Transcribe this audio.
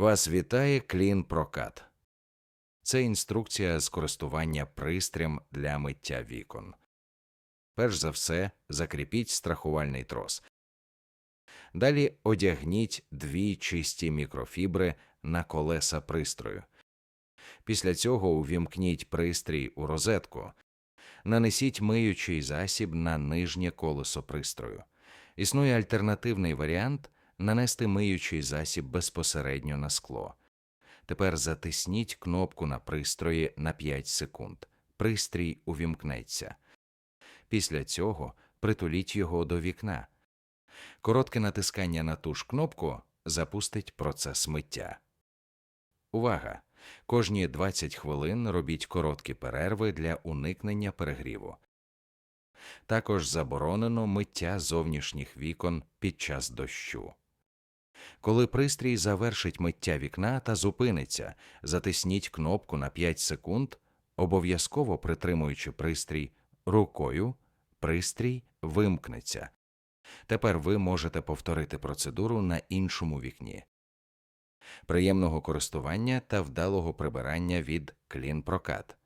Вас вітає Клін Прокат. Це інструкція з користування пристрім для миття вікон. Перш за все, закріпіть страхувальний трос. Далі одягніть дві чисті мікрофібри на колеса пристрою. Після цього увімкніть пристрій у розетку. Нанесіть миючий засіб на нижнє колесо пристрою. Існує альтернативний варіант нанести миючий засіб безпосередньо на скло. Тепер затисніть кнопку на пристрої на 5 секунд. Пристрій увімкнеться. Після цього притуліть його до вікна. Коротке натискання на ту ж кнопку запустить процес миття. Увага! Кожні 20 хвилин робіть короткі перерви для уникнення перегріву. Також заборонено миття зовнішніх вікон під час дощу. Коли пристрій завершить миття вікна та зупиниться, затисніть кнопку на 5 секунд, обов'язково притримуючи пристрій рукою, пристрій вимкнеться. Тепер ви можете повторити процедуру на іншому вікні. Приємного користування та вдалого прибирання від Клінпрокат.